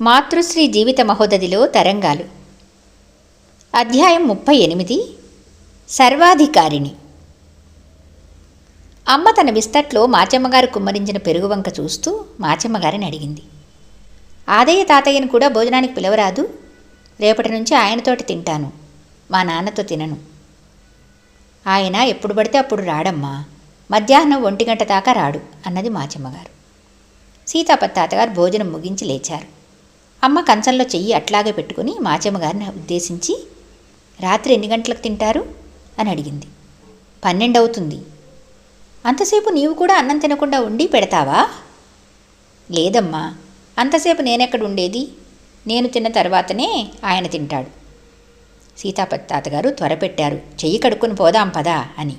మాతృశ్రీ జీవిత మహోదధిలో తరంగాలు. అధ్యాయం ముప్పై ఎనిమిది. సర్వాధికారిణి. అమ్మ తన బిస్తట్లో మాచమ్మగారు కుమ్మరించిన పెరుగు వంక చూస్తూ మాచమ్మగారిని అడిగింది. ఆదయ్య తాతయ్యను కూడా భోజనానికి పిలవరాదు. రేపటి నుంచి ఆయనతోటి తింటాను. మా నాన్నతో తినను. ఆయన ఎప్పుడు పడితే అప్పుడు రాడమ్మా. మధ్యాహ్నం ఒంటి గంట దాకా రాడు అన్నది మాచమ్మగారు. సీతాపతి తాతగారు భోజనం ముగించి లేచారు. అమ్మ కంచంలో చెయ్యి అట్లాగే పెట్టుకుని మాచమ్మగారిని ఉద్దేశించి రాత్రి ఎన్ని గంటలకు తింటారు? అని అడిగింది. పన్నెండు అవుతుంది అంతసేపు నీవు కూడా అన్నం తినకుండా ఉండి పెడతావా? లేదమ్మా. అంతసేపు నేనెక్కడ ఉండేది? నేను తిన్న తర్వాతనే ఆయన తింటాడు. సీతాపతి తాతగారు త్వరపెట్టారు. చెయ్యి కడుక్కొని పోదాం పదా అని.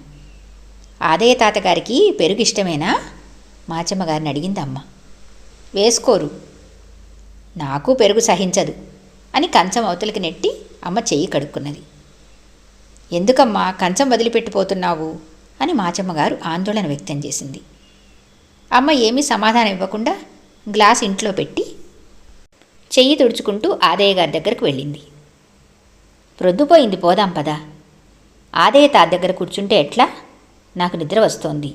ఆదయ్య తాతగారికి పెరుగు ఇష్టమేనా మాచమ్మగారిని అడిగింది అమ్మ. వేసుకోరు. నాకు పెరుగు సహించదు అని కంచం అవతలికి నెట్టి అమ్మ చెయ్యి కడుక్కున్నది. ఎందుకమ్మా కంచం వదిలిపెట్టిపోతున్నావు అని మాచమ్మగారు ఆందోళన వ్యక్తం చేసింది. అమ్మ ఏమీ సమాధానం ఇవ్వకుండా గ్లాస్ ఇంట్లో పెట్టి చెయ్యి తుడుచుకుంటూ ఆదయ్య గారి దగ్గరకు వెళ్ళింది. ప్రొద్దుపోయింది పోదాం పదా. ఆదయ్య తాత దగ్గర కూర్చుంటే ఎట్లా? నాకు నిద్ర వస్తోంది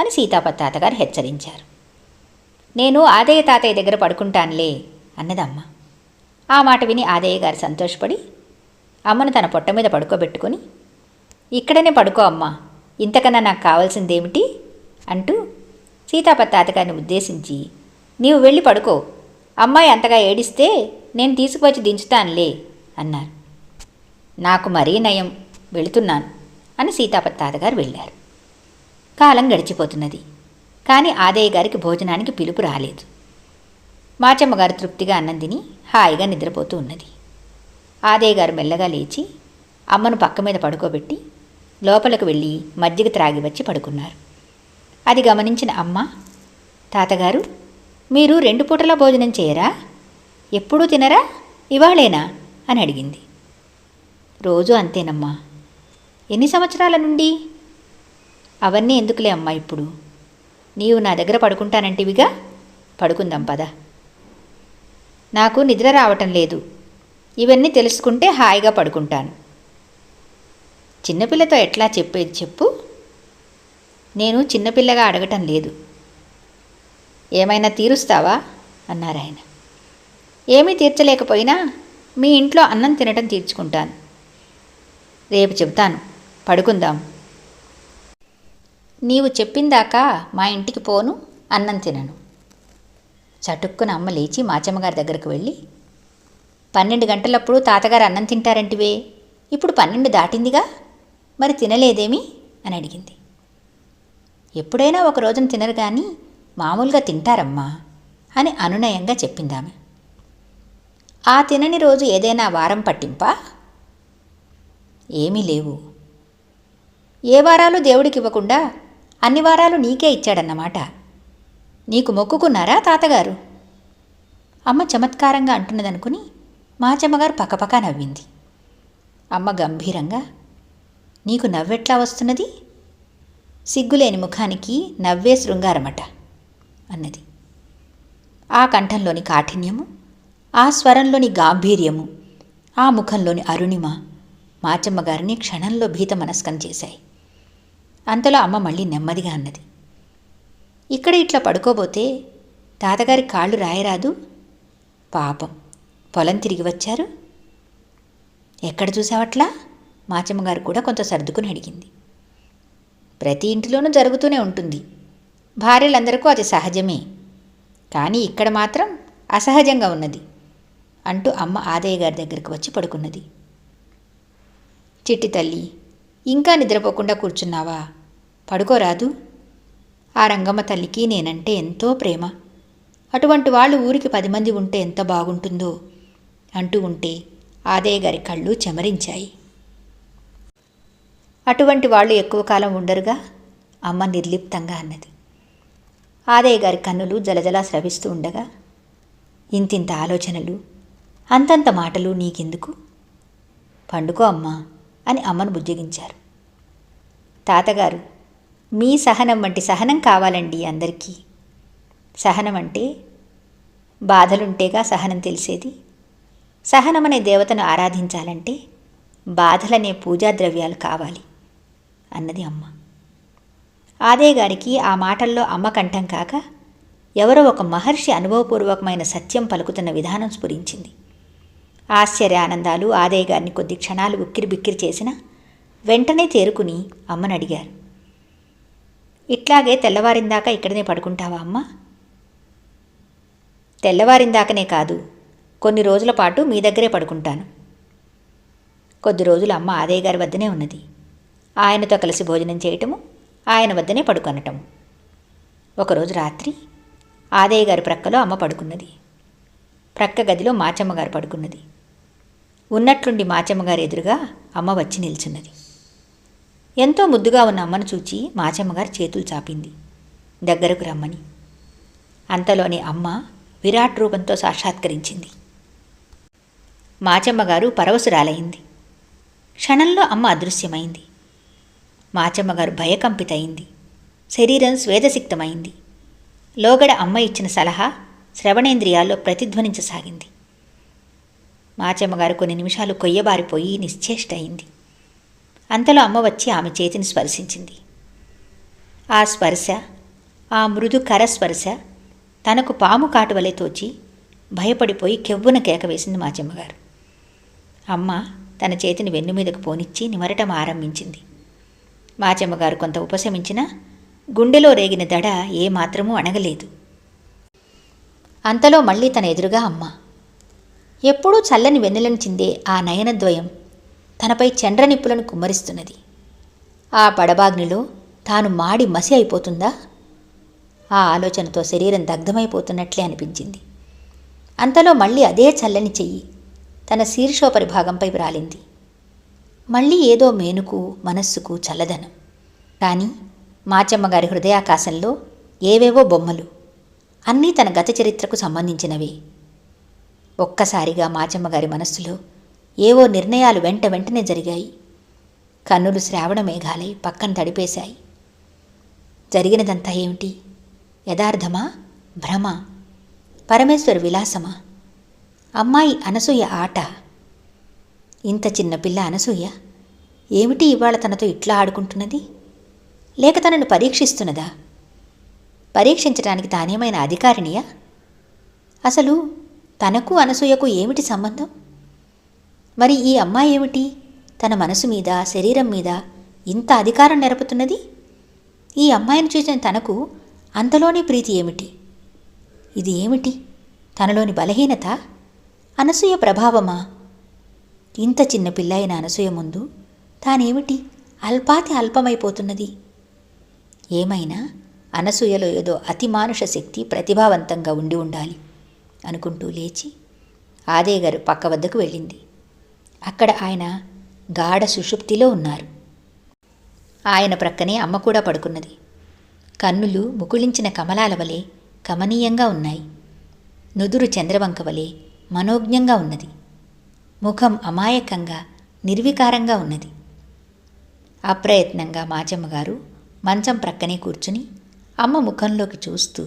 అని సీతాపతి తాతగారు హెచ్చరించారు. నేను ఆదయ్య తాతయ్య దగ్గర పడుకుంటానులే అన్నదమ్మ. ఆ మాట విని ఆదయ్య గారు సంతోషపడి అమ్మను తన పొట్ట మీద పడుకోబెట్టుకొని ఇక్కడనే పడుకో అమ్మా ఇంతకన్నా నాకు కావాల్సిందేమిటి? అంటూ సీతాపతి తాతగారిని ఉద్దేశించి నీవు వెళ్ళి పడుకో అమ్మాయి అంతగా ఏడిస్తే నేను తీసుకువచ్చి దించుతానులే అన్నారు. నాకు మరీ నయం వెళుతున్నాను అని సీతాపతి తాతగారు వెళ్ళారు. కాలం గడిచిపోతున్నది కానీ ఆదయ్య గారికి భోజనానికి పిలుపు రాలేదు. మాచమ్మగారు తృప్తిగా అన్నందిని హాయిగా నిద్రపోతూ ఉన్నది. ఆదయ్య గారు మెల్లగా లేచి అమ్మను పక్క మీద పడుకోబెట్టి లోపలికి వెళ్ళి మజ్జిగ త్రాగి వచ్చి పడుకున్నారు. అది గమనించిన అమ్మ తాతగారు మీరు రెండు పూటల భోజనం చేయరా? ఎప్పుడూ తినరా? ఇవాళేనా? అని అడిగింది. రోజు అంతేనమ్మా. ఎన్ని సంవత్సరాల నుండి? అవన్నీ ఎందుకులే అమ్మా ఇప్పుడు? నీవు నా దగ్గర పడుకుంటానంటివిగా? పడుకుందాం పద. నాకు నిద్ర రావటం లేదు. ఇవన్నీ తెలుసుకుంటే హాయిగా పడుకుంటాను. చిన్నపిల్లతో ఎట్లా చెప్పేది చెప్పు. నేను చిన్నపిల్లగా అడగటం లేదు. ఏమైనా తీరుస్తావా? అన్నారు ఆయన. ఏమీ తీర్చలేకపోయినా మీ ఇంట్లో అన్నం తినటం తీర్చుకుంటాను. రేపు చెబుతాను. పడుకుందాం. నీవు చెప్పిందాకా మా ఇంటికి పోను అన్నం తినను. చటుక్కున అమ్మ లేచి మాచమ్మగారి దగ్గరకు వెళ్ళి పన్నెండు గంటలప్పుడు తాతగారు అన్నం తింటారంటివే. ఇప్పుడు పన్నెండు దాటిందిగా? మరి తినలేదేమి? అని అడిగింది. ఎప్పుడైనా ఒక రోజున తినరు కానీ మామూలుగా తింటారమ్మా అని అనునయంగా చెప్పిందామె. ఆ తినని రోజు ఏదైనా వారం పట్టింపా? ఏమీ లేవు. ఏ వారాలు దేవుడికి ఇవ్వకుండా అన్ని వారాలు నీకే ఇచ్చాడన్నమాట. నీకు మొక్కుకున్నారా తాతగారు? అమ్మ చమత్కారంగా అంటున్నదనుకుని మాచమ్మగారు పకపకా నవ్వింది. అమ్మ గంభీరంగా నీకు నవ్వెట్లా వస్తున్నది? సిగ్గులేని ముఖానికి నవ్వే శృంగారమట అన్నది. ఆ కంఠంలోని కాఠిన్యము ఆ స్వరంలోని గాంభీర్యము ఆ ముఖంలోని అరుణిమ మాచమ్మగారిని క్షణంలో భీత మనస్కం చేశాయి. అంతలో అమ్మ మళ్ళీ నెమ్మదిగా అన్నది. ఇక్కడ ఇట్లా పడుకోబోతే తాతగారి కాళ్ళు రాయరాదు? పాపం. పొలం తిరిగి వచ్చారు? ఎక్కడ చూసావట్లా? మాచమ్మగారు కూడా కొంత సర్దుకుని అడిగింది. ప్రతి ఇంటిలోనూ జరుగుతూనే ఉంటుంది. భార్యలందరికీ అది సహజమే. కానీ ఇక్కడ మాత్రం అసహజంగా ఉన్నది అంటూ అమ్మ ఆదయ్య గారి దగ్గరికి వచ్చి పడుకున్నది. చిట్టి తల్లి ఇంకా నిద్రపోకుండా కూర్చున్నావా? పడుకోరాదు? ఆ రంగమ్మ తల్లికి నేనంటే ఎంతో ప్రేమ. అటువంటి వాళ్ళు ఊరికి పది మంది ఉంటే ఎంత బాగుంటుందో అంటూ ఉంటే ఆదయ్య గారి కళ్ళు చెమరించాయి. అటువంటి వాళ్ళు ఎక్కువ కాలం ఉండరుగా? అమ్మ నిర్లిప్తంగా అన్నది. ఆదయ్య గారి కన్నులు జలజలా స్రవిస్తూ ఉండగా ఇంతింత ఆలోచనలు అంతంత మాటలు నీకెందుకు? పండుకో అమ్మా అని అమ్మను బుజ్జగించారు. తాతగారు మీ సహనం వంటి సహనం కావాలండి అందరికీ. సహనం అంటే బాధలుంటేగా సహనం తెలిసేది. సహనం అనే దేవతను ఆరాధించాలంటే బాధలనే పూజా ద్రవ్యాలు కావాలి అన్నది అమ్మ. ఆదే గారికి ఆ మాటల్లో అమ్మ కంఠం కాక ఎవరో ఒక మహర్షి అనుభవపూర్వకమైన సత్యం పలుకుతున్న విధానం స్ఫురించింది. ఆశ్చర్య ఆనందాలు ఆదయ్య గారిని కొద్ది క్షణాలు ఉక్కిరి బిక్కిరి చేసిన వెంటనే తేరుకుని అమ్మని అడిగారు ఇట్లాగే తెల్లవారిందాకా ఇక్కడనే పడుకుంటావా అమ్మ? తెల్లవారిందాకనే కాదు కొన్ని రోజుల పాటు మీ దగ్గరే పడుకుంటాను. కొద్ది రోజులు అమ్మ ఆదయ్య గారి వద్దనే ఉన్నది. ఆయనతో కలిసి భోజనం చేయటము ఆయన వద్దనే పడుకొనటము. ఒకరోజు రాత్రి ఆదయ్య గారి ప్రక్కలో అమ్మ పడుకున్నది. ప్రక్క గదిలో మాచమ్మగారు పడుకున్నది. ఉన్నట్లుండి మాచమ్మగారు ఎదురుగా అమ్మ వచ్చి నిల్చున్నది. ఎంతో ముద్దుగా ఉన్న అమ్మను చూచి మాచమ్మగారు చేతులు చాపింది. దగ్గరకు రమ్మని. అంతలోని అమ్మ విరాట్ రూపంతో సాక్షాత్కరించింది. మాచమ్మగారు పరవశురాలైంది. క్షణంలో అమ్మ అదృశ్యమైంది. మాచమ్మగారు భయకంపితయింది. శరీరం స్వేదసిక్తమైంది. లోగడ అమ్మ ఇచ్చిన సలహా శ్రవణేంద్రియాల్లో ప్రతిధ్వనించసాగింది. మాచమ్మగారు కొన్ని నిమిషాలు కొయ్యబారిపోయి నిశ్చేష్టయింది అంతలో అమ్మ వచ్చి ఆమె చేతిని స్పర్శించింది. ఆ స్పర్శ ఆ మృదు కరస్పర్శ తనకు పాము కాటువలే తోచి భయపడిపోయి కెవ్వున కేక వేసింది మాచమ్మగారు అమ్మ తన చేతిని వెన్ను మీదకు పోనిచ్చి నిమరటం ఆరంభించింది. మాచమ్మగారు కొంత ఉపశమించినా గుండెలో రేగిన దడ ఏమాత్రమూ అణగలేదు. అంతలో మళ్ళీ తన ఎదురుగా అమ్మ ఎప్పుడూ చల్లని వెన్నెలను చిందే ఆ నయనద్వయం. తనపై చండ్రనిప్పులను కుమ్మరిస్తున్నది. ఆ పడబాగ్నిలో తాను మాడి మసి అయిపోతుందా? ఆ ఆలోచనతో శరీరం దగ్ధమైపోతున్నట్లే అనిపించింది. అంతలో మళ్ళీ అదే చల్లని చెయ్యి తన శీర్షోపరి భాగంపై వ్రాలింది. మళ్ళీ ఏదో మేనుకు మనస్సుకు చల్లదనం. కానీ మాచమ్మగారి హృదయాకాశంలో ఏవేవో బొమ్మలు అన్నీ తన గత చరిత్రకు సంబంధించినవి. ఒక్కసారిగా మాచమ్మగారి మనస్సులో ఏవో నిర్ణయాలు వెంట వెంటనే జరిగాయి. కన్నులు శ్రావణ మేఘాలై పక్కన తడిపేశాయి. జరిగినదంతా ఏమిటి? యథార్థమా? భ్రమ? పరమేశ్వర విలాసమా? అమ్మాయి అనసూయ ఆట? ఇంత చిన్న పిల్ల అనసూయ? ఏమిటి ఇవాళ తనతో ఇట్లా ఆడుకుంటున్నది? లేక తనను పరీక్షిస్తున్నదా? పరీక్షించడానికి తానేమైనా అధికారినియా? అసలు తనకు అనసూయకు ఏమిటి సంబంధం? మరి ఈ అమ్మాయి ఏమిటి? తన మనసు మీద శరీరం మీద ఇంత అధికారం నెరపుతున్నది? ఈ అమ్మాయిని చూసిన తనకు అంతలోని ప్రీతి ఏమిటి? ఇది ఏమిటి? తనలోని బలహీనత? అనసూయ ప్రభావమా? ఇంత చిన్న పిల్ల అయిన అనసూయ ముందు తానేమిటి? అల్పాతి అల్పమైపోతున్నది. ఏమైనా? అనసూయలో ఏదో అతిమానుష శక్తి ప్రతిభావంతంగా ఉండి ఉండాలి అనుకుంటూ లేచి ఆదయ్య గారు పక్క వద్దకు వెళ్ళింది. అక్కడ ఆయన గాఢ సుషుప్తిలో ఉన్నారు. ఆయన ప్రక్కనే అమ్మ కూడా పడుకున్నది. కన్నులు ముకుళించిన కమలాల వలె కమనీయంగా ఉన్నాయి. నుదురు చంద్రవంక వలె మనోజ్ఞంగా ఉన్నది. ముఖం అమాయకంగా నిర్వికారంగా ఉన్నది. అప్రయత్నంగా మాచమ్మగారు మంచం ప్రక్కనే కూర్చుని అమ్మ ముఖంలోకి చూస్తూ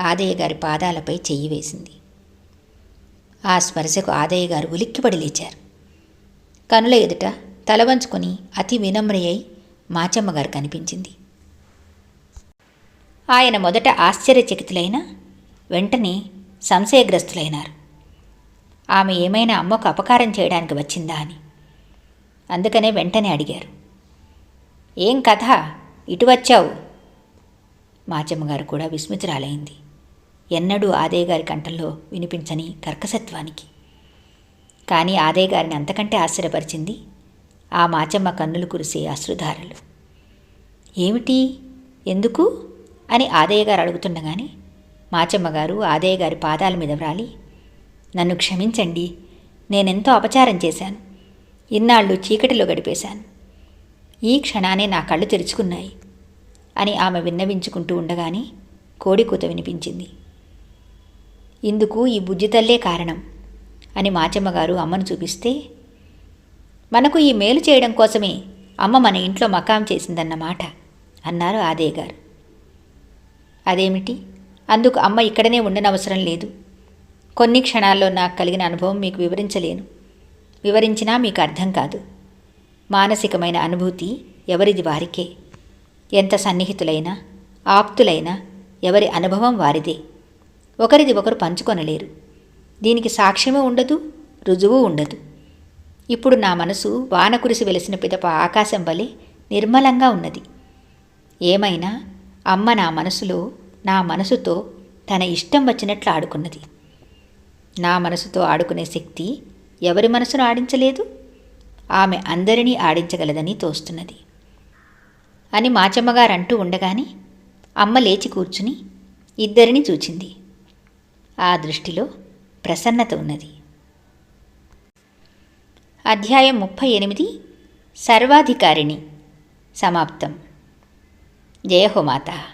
ఆదయ్య గారి పాదాలపై చెయ్యి వేసింది. ఆ స్పర్శకు ఆదయ్య గారు ఉలిక్కిపడి లేచారు. కనుల ఎదుట తల వంచుకొని అతి వినమ్రయ్యై మాచమ్మగారు కనిపించింది. ఆయన మొదట ఆశ్చర్యచకితులైన వెంటనే సంశయగ్రస్తులైనారు. ఆమె ఏమైనా అమ్మకు అపకారం చేయడానికి వచ్చిందా అని. అందుకనే వెంటనే అడిగారు. ఏం కథ? ఇటు వచ్చావు? మాచమ్మగారు కూడా విస్మితురాలైంది. ఎన్నడూ ఆదయ్య గారి కంఠంలో వినిపించని కర్కసత్వానికి కానీ ఆదయ్య గారిని అంతకంటే ఆశ్చర్యపరిచింది ఆ మాచమ్మ కన్నులు కురిసే అశ్రుధారలు. ఏమిటి? ఎందుకు? అని ఆదయ్య గారు అడుగుతుండగానే మాచమ్మ గారు ఆదయ్య గారి పాదాల మీద వ్రాలి నన్ను క్షమించండి నేనెంతో అపచారం చేశాను. ఇన్నాళ్ళు చీకటిలో గడిపేశాను. ఈ క్షణానే నా కళ్ళు తెరుచుకున్నాయి అని ఆమె విన్నవించుకుంటూ ఉండగానే కోడికూత వినిపించింది. ఇందుకు ఈ బుజ్జితల్లే కారణం. అని మాచమ్మగారు అమ్మను చూపిస్తే మనకు ఈ మేలు చేయడం కోసమే అమ్మ మన ఇంట్లో మకాం చేసిందన్నమాట అన్నారు ఆదయ్య గారు అదేమిటి? అందుకు అమ్మ ఇక్కడనే ఉండనవసరం లేదు. కొన్ని క్షణాల్లో నాకు కలిగిన అనుభవం మీకు వివరించలేను. వివరించినా మీకు అర్థం కాదు. మానసికమైన అనుభూతి ఎవరిది వారికే? ఎంత సన్నిహితులైనా ఆప్తులైనా ఎవరి అనుభవం వారిదే. ఒకరిది ఒకరు పంచుకొనలేరు. దీనికి సాక్ష్యము ఉండదు రుజువు ఉండదు. ఇప్పుడు నా మనసు వాన కురిసి వెలిసిన పిదప ఆకాశం వలె నిర్మలంగా ఉన్నది. ఏమైనా అమ్మ నా మనసులో నా మనసుతో తన ఇష్టం వచ్చినట్లు ఆడుకున్నది. నా మనసుతో ఆడుకునే శక్తి ఎవరి మనసును ఆడించలేదు? ఆమె అందరినీ ఆడించగలదని తోస్తున్నది. అని మాచమ్మగారు అంటూ ఉండగానే అమ్మ లేచి కూర్చుని ఇద్దరిని చూచింది. ఆ దృష్టిలో ప్రసన్నత ఉన్నది. అధ్యాయం ముప్పై ఎనిమిది. సర్వాధికారిణి. సమాప్తం. జయ హో మాతా.